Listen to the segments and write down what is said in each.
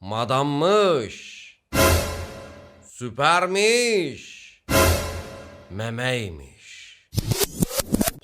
Madammış. Süpermiş. Memeymiş.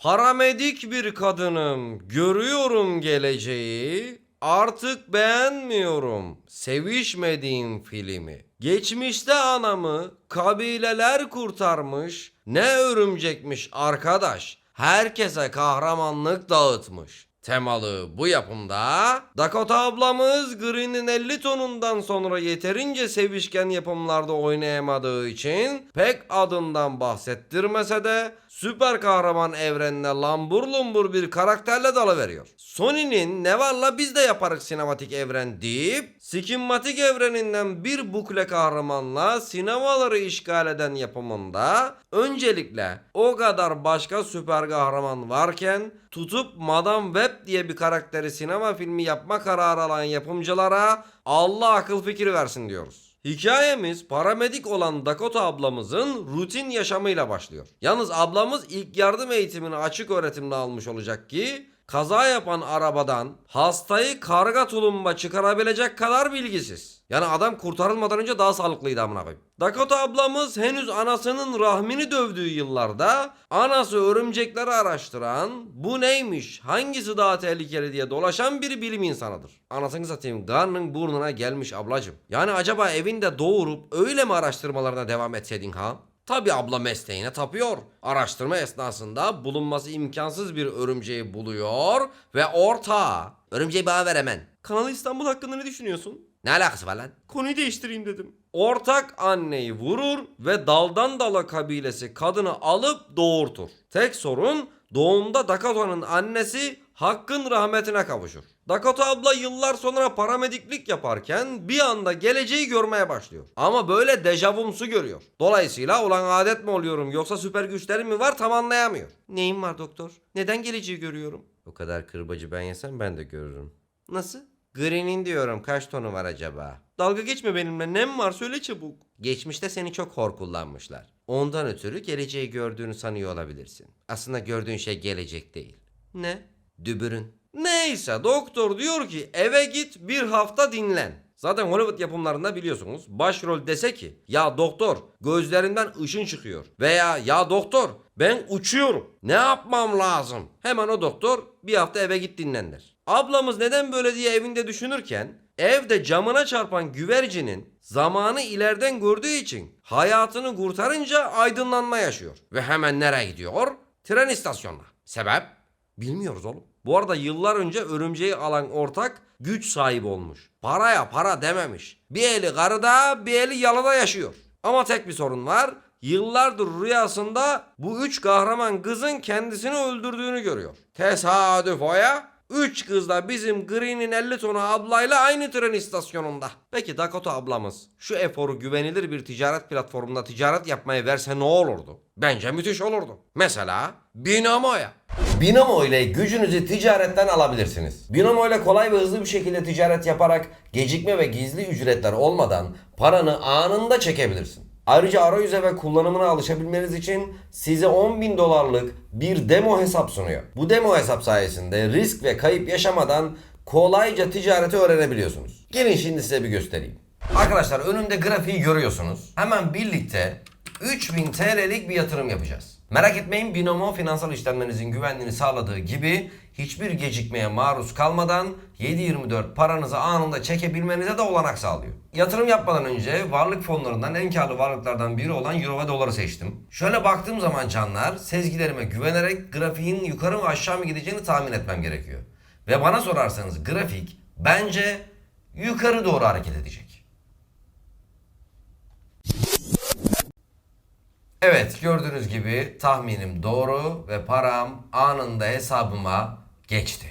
Paramedik bir kadınım. Görüyorum geleceği. Artık beğenmiyorum. Sevişmediğim filmi. Geçmişte anamı kabileler kurtarmış. Ne örümcekmiş arkadaş. Herkese kahramanlık dağıtmış. Temalı bu yapımda Dakota ablamız Green'in 50 tonundan sonra yeterince sevişken yapımlarda oynayamadığı için pek adından bahsettirmese de süper kahraman evrenine lambur lumbur bir karakterle dalıveriyor. Sony'nin ne varla biz de yaparız sinematik evren deyip skinmatik evreninden bir bukle kahramanla sinemaları işgal eden yapımında öncelikle o kadar başka süper kahraman varken tutup Madame Web diye bir karakteri sinema filmi yapma kararı alan yapımcılara Allah akıl fikir versin diyoruz. Hikayemiz paramedik olan Dakota ablamızın rutin yaşamıyla başlıyor. Yalnız ablamız ilk yardım eğitimini açık öğretimde almış olacak ki kaza yapan arabadan hastayı karga tulumba çıkarabilecek kadar bilgisiz. Yani adam kurtarılmadan önce daha sağlıklıydı amına koyayım. Dakota ablamız henüz anasının rahmini dövdüğü yıllarda anası örümcekleri araştıran bu neymiş hangisi daha tehlikeli diye dolaşan bir bilim insanıdır. Anasını satayım karnın burnuna gelmiş ablacım. Yani acaba evinde doğurup öyle mi araştırmalarına devam etseydin ha? Tabi abla mesleğine tapıyor. Araştırma esnasında bulunması imkansız bir örümceği buluyor ve orta. Örümceği bana ver hemen. Kanal İstanbul hakkında ne düşünüyorsun? Ne alakası var lan? Konuyu değiştireyim dedim. Ortak anneyi vurur ve daldan dala kabilesi kadını alıp doğurtur. Tek sorun doğumda Dakota'nın annesi Hakk'ın rahmetine kavuşur. Dakota abla yıllar sonra paramediklik yaparken bir anda geleceği görmeye başlıyor. Ama böyle dejavumsu görüyor. Dolayısıyla olan adet mi oluyorum yoksa süper güçlerim mi var tam anlayamıyor. Neyim var doktor? Neden geleceği görüyorum? O kadar kırbacı ben yesem ben de görürüm. Nasıl? Green'in diyorum kaç tonu var acaba? Dalga geçme benimle nem var söyle çabuk. Geçmişte seni çok hor kullanmışlar. Ondan ötürü geleceği gördüğünü sanıyor olabilirsin. Aslında gördüğün şey gelecek değil. Ne? Dübürün. Neyse doktor diyor ki eve git bir hafta dinlen. Zaten Hollywood yapımlarında biliyorsunuz başrol dese ki ya doktor gözlerimden ışın çıkıyor veya ya doktor ben uçuyorum ne yapmam lazım hemen o doktor bir hafta eve git dinlen. Ablamız neden böyle diye evinde düşünürken evde camına çarpan güvercinin zamanı ileriden gördüğü için hayatını kurtarınca aydınlanma yaşıyor. Ve hemen nereye gidiyor? Tren istasyonuna. Sebep? Bilmiyoruz oğlum. Bu arada yıllar önce örümceği alan ortak güç sahibi olmuş. Paraya para dememiş. Bir eli karıda bir eli yalıda yaşıyor. Ama tek bir sorun var. Yıllardır rüyasında bu üç kahraman kızın kendisini öldürdüğünü görüyor. Tesadüf o ya. Üç kız da bizim Green'in 50 tonu ablayla aynı tren istasyonunda. Peki Dakota ablamız şu eforu güvenilir bir ticaret platformunda ticaret yapmaya verse ne olurdu? Bence müthiş olurdu. Mesela Binamo'ya. Binomo ile gücünüzü ticaretten alabilirsiniz. Binomo ile kolay ve hızlı bir şekilde ticaret yaparak gecikme ve gizli ücretler olmadan paranı anında çekebilirsin. Ayrıca arayüze ve kullanımına alışabilmeniz için size 10 bin dolarlık bir demo hesap sunuyor. Bu demo hesap sayesinde risk ve kayıp yaşamadan kolayca ticareti öğrenebiliyorsunuz. Gelin şimdi size bir göstereyim. Arkadaşlar önümde grafiği görüyorsunuz. Hemen birlikte 3000 TL'lik bir yatırım yapacağız. Merak etmeyin Binomo finansal işlemlerinizin güvenliğini sağladığı gibi hiçbir gecikmeye maruz kalmadan 7/24 paranızı anında çekebilmenize de olanak sağlıyor. Yatırım yapmadan önce varlık fonlarından en karlı varlıklardan biri olan Euro ve doları seçtim. Şöyle baktığım zaman canlar sezgilerime güvenerek grafiğin yukarı mı aşağı mı gideceğini tahmin etmem gerekiyor. Ve bana sorarsanız grafik bence yukarı doğru hareket edecek. Evet gördüğünüz gibi tahminim doğru ve param anında hesabıma geçti.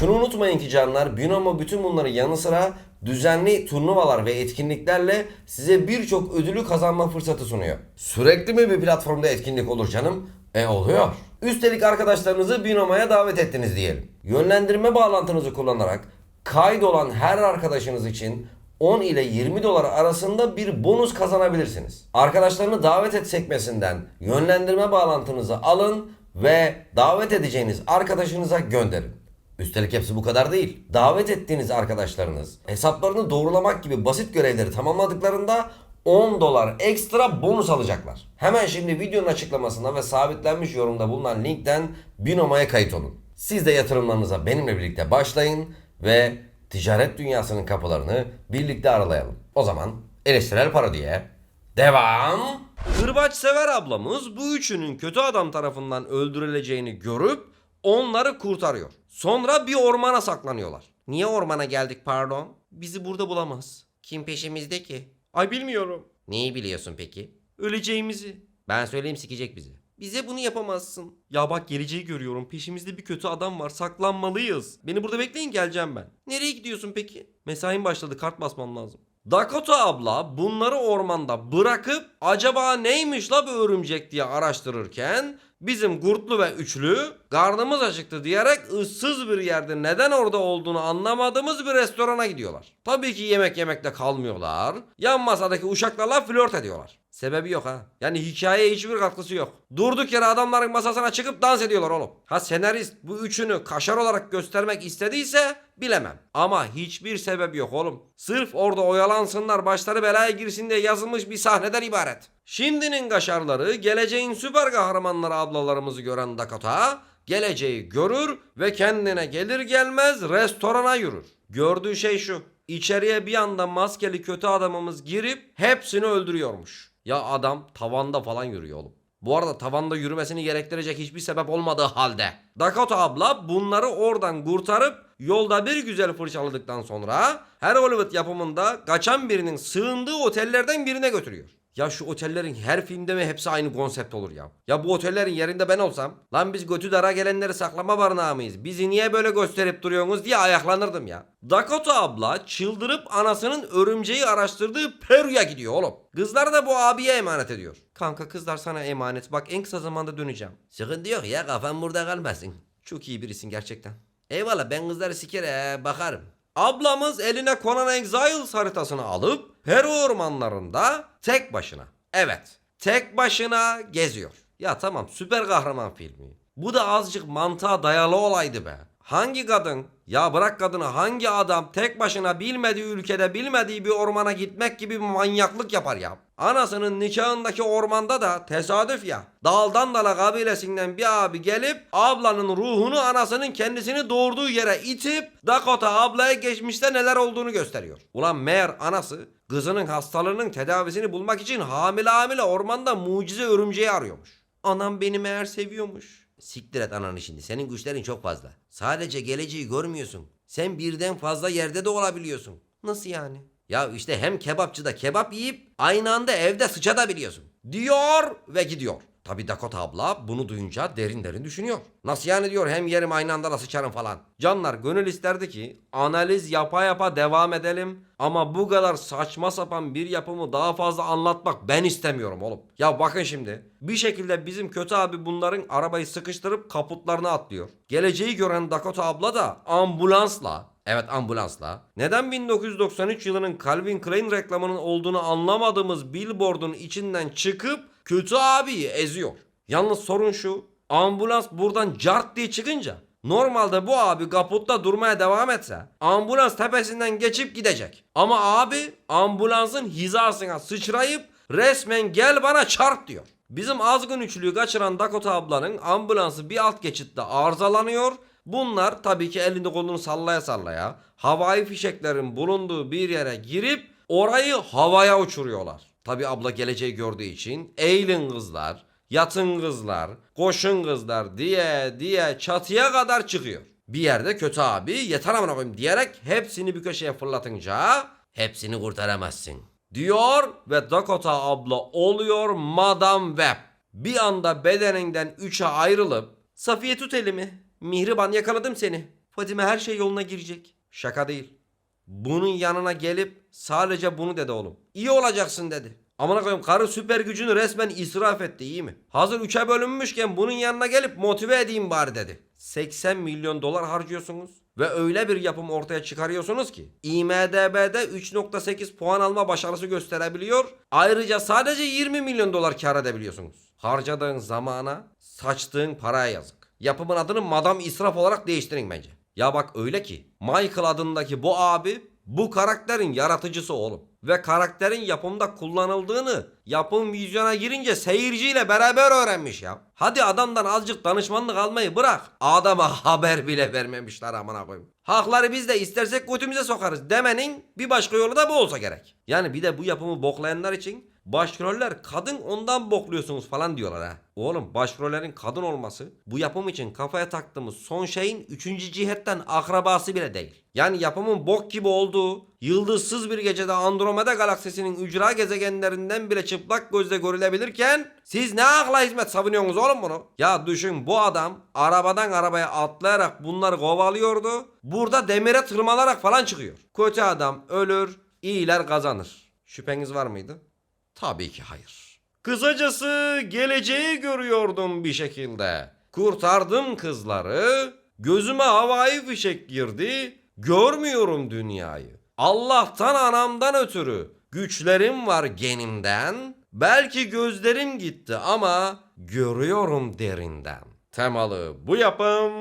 Şunu unutmayın ki canlar Binomo bütün bunların yanı sıra düzenli turnuvalar ve etkinliklerle size birçok ödülü kazanma fırsatı sunuyor. Sürekli mi bir platformda etkinlik olur canım? E oluyor. Üstelik arkadaşlarınızı Binomo'ya davet ettiniz diyelim. Yönlendirme bağlantınızı kullanarak kaydolan her arkadaşınız için 10 ile 20 dolar arasında bir bonus kazanabilirsiniz. Arkadaşlarını davet et sekmesinden yönlendirme bağlantınızı alın, ve davet edeceğiniz arkadaşınıza gönderin. Üstelik hepsi bu kadar değil. Davet ettiğiniz arkadaşlarınız hesaplarını doğrulamak gibi basit görevleri tamamladıklarında 10 dolar ekstra bonus alacaklar. Hemen şimdi videonun açıklamasına ve sabitlenmiş yorumda bulunan linkten Binomo'ya kayıt olun. Siz de yatırımlarınıza benimle birlikte başlayın ve ticaret dünyasının kapılarını birlikte aralayalım. O zaman eleştirel para diye devam. Kırbaç sever ablamız bu üçünün kötü adam tarafından öldürüleceğini görüp onları kurtarıyor. Sonra bir ormana saklanıyorlar. Niye ormana geldik pardon? Bizi burada bulamaz. Kim peşimizde ki? Ay bilmiyorum. Neyi biliyorsun peki? Öleceğimizi. Ben söyleyeyim sikecek bizi. Bize bunu yapamazsın. Ya bak geleceği görüyorum. Peşimizde bir kötü adam var. Saklanmalıyız. Beni burada bekleyin geleceğim ben. Nereye gidiyorsun peki? Mesain başladı. Kart basmam lazım. Dakota abla bunları ormanda bırakıp acaba neymiş la bu örümcek diye araştırırken bizim Gurtlu ve Üçlü karnımız acıktı diyerek ıssız bir yerde neden orada olduğunu anlamadığımız bir restorana gidiyorlar. Tabii ki yemek yemekle kalmıyorlar. Yan masadaki uşaklarla flört ediyorlar. Sebebi yok ha. Yani hikayeye hiçbir katkısı yok. Durduk yere adamların masasına çıkıp dans ediyorlar oğlum. Ha senarist bu üçünü kaşar olarak göstermek istediyse bilemem. Ama hiçbir sebebi yok oğlum. Sırf orada oyalansınlar başları belaya girsin diye yazılmış bir sahneden ibaret. Şimdinin kaşarları geleceğin süper kahramanları ablalarımızı gören Dakota geleceği görür ve kendine gelir gelmez restorana yürür. Gördüğü şey şu. İçeriye bir anda maskeli kötü adamımız girip hepsini öldürüyormuş. Ya adam tavanda falan yürüyor oğlum. Bu arada tavanda yürümesini gerektirecek hiçbir sebep olmadığı halde. Dakota abla bunları oradan kurtarıp yolda bir güzel fırçaladıktan sonra her Hollywood yapımında kaçan birinin sığındığı otellerden birine götürüyor. Ya şu otellerin her filmde mi hepsi aynı konsept olur ya? Ya bu otellerin yerinde ben olsam lan biz götü dara gelenleri saklama barınağı mıyız? Bizi niye böyle gösterip duruyorsunuz diye ayaklanırdım ya. Dakota abla çıldırıp anasının örümceği araştırdığı Peru'ya gidiyor oğlum. Kızlar da bu abiye emanet ediyor. Kanka kızlar sana emanet bak en kısa zamanda döneceğim. Sıkıntı yok ya kafan burada kalmasın. Çok iyi birisin gerçekten. Eyvallah ben kızları sikere bakarım. Ablamız eline Conan Exiles haritasını alıp Peru ormanlarında tek başına. Evet tek başına geziyor. Ya tamam süper kahraman filmi. Bu da azıcık mantığa dayalı olaydı be. Hangi kadın ya bırak kadını hangi adam tek başına bilmediği ülkede bilmediği bir ormana gitmek gibi bir manyaklık yapar ya. Anasının nikahındaki ormanda da tesadüf ya. Daldan dala kabilesinden bir abi gelip ablanın ruhunu anasının kendisini doğurduğu yere itip Dakota ablaya geçmişte neler olduğunu gösteriyor. Ulan meğer anası kızının hastalığının tedavisini bulmak için hamile hamile ormanda mucize örümceği arıyormuş. Anam beni meğer seviyormuş. Siktir et ananı şimdi. Senin güçlerin çok fazla. Sadece geleceği görmüyorsun. Sen birden fazla yerde de olabiliyorsun. Nasıl yani? Ya işte hem kebapçıda kebap yiyip aynı anda evde sıçabiliyorsun. Diyor ve gidiyor. Tabi Dakota abla bunu duyunca derin derin düşünüyor. Nasıl yani diyor hem yerim aynı anda da sıçarım falan. Canlar gönül isterdi ki analiz yapa yapa devam edelim. Ama bu kadar saçma sapan bir yapımı daha fazla anlatmak ben istemiyorum oğlum. Ya bakın şimdi bir şekilde bizim kötü abi bunların arabayı sıkıştırıp kaputlarına atlıyor. Geleceği gören Dakota abla da ambulansla Evet ambulansla. Neden 1993 yılının Calvin Klein reklamının olduğunu anlamadığımız billboardun içinden çıkıp kötü abiyi eziyor. Yalnız sorun şu. Ambulans buradan cart diye çıkınca Normalde bu abi kaputta durmaya devam etse ambulans tepesinden geçip gidecek. Ama abi ambulansın hizasına sıçrayıp resmen gel bana çarp diyor. Bizim azgın üçlüyü kaçıran Dakota ablanın ambulansı bir alt geçitte arızalanıyor. Bunlar tabii ki elinde kolunu sallaya sallaya havai fişeklerin bulunduğu bir yere girip orayı havaya uçuruyorlar. Tabii abla geleceği gördüğü için eğilin kızlar, yatın kızlar, koşun kızlar diye diye çatıya kadar çıkıyor. Bir yerde kötü abi yeter amına koyayım diyerek hepsini bir köşeye fırlatınca hepsini kurtaramazsın. Diyor ve Dakota abla oluyor Madame Web. Bir anda bedeninden üçe ayrılıp Safiye tut elimi. Mihriban yakaladım seni. Fadime her şey yoluna girecek. Şaka değil. Bunun yanına gelip sadece bunu dedi oğlum. İyi olacaksın dedi. Amına koyayım karı süper gücünü resmen israf etti iyi mi? Hazır üçe bölünmüşken bunun yanına gelip motive edeyim bari dedi. 80 milyon dolar harcıyorsunuz ve öyle bir yapım ortaya çıkarıyorsunuz ki IMDB'de 3.8 puan alma başarısı gösterebiliyor. Ayrıca sadece 20 milyon dolar kar edebiliyorsunuz. Harcadığın zamana, saçtığın paraya yazık. Yapımın adını Madam İsraf olarak değiştirin bence. Ya bak öyle ki Michael adındaki bu abi bu karakterin yaratıcısı oğlum. Ve karakterin yapımda kullanıldığını yapım vizyona girince seyirciyle beraber öğrenmiş ya. Hadi adamdan azıcık danışmanlık almayı bırak. Adama haber bile vermemişler amına koyayım. Hakları biz de istersek götümüze sokarız demenin bir başka yolu da bu olsa gerek. Yani bir de bu yapımı boklayanlar için başroller kadın ondan bokluyorsunuz falan diyorlar ha. Oğlum başrollerin kadın olması bu yapım için kafaya taktığımız son şeyin üçüncü cihetten akrabası bile değil. Yani yapımın bok gibi olduğu yıldızsız bir gecede Andromeda galaksisinin ücra gezegenlerinden bile çıplak gözle görülebilirken siz ne akla hizmet savunuyorsunuz oğlum bunu? Ya düşün bu adam arabadan arabaya atlayarak bunları kovalıyordu. Burada demire tırmanarak falan çıkıyor. Kötü adam ölür, iyiler kazanır. Şüpheniz var mıydı? Tabii ki hayır. Kısacası geleceği görüyordum bir şekilde. Kurtardım kızları. Gözüme havai fişek girdi. Görmüyorum dünyayı. Allah'tan anamdan ötürü. Güçlerim var genimden. Belki gözlerim gitti ama görüyorum derinden. Temalı bu yapım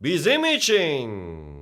bizim için.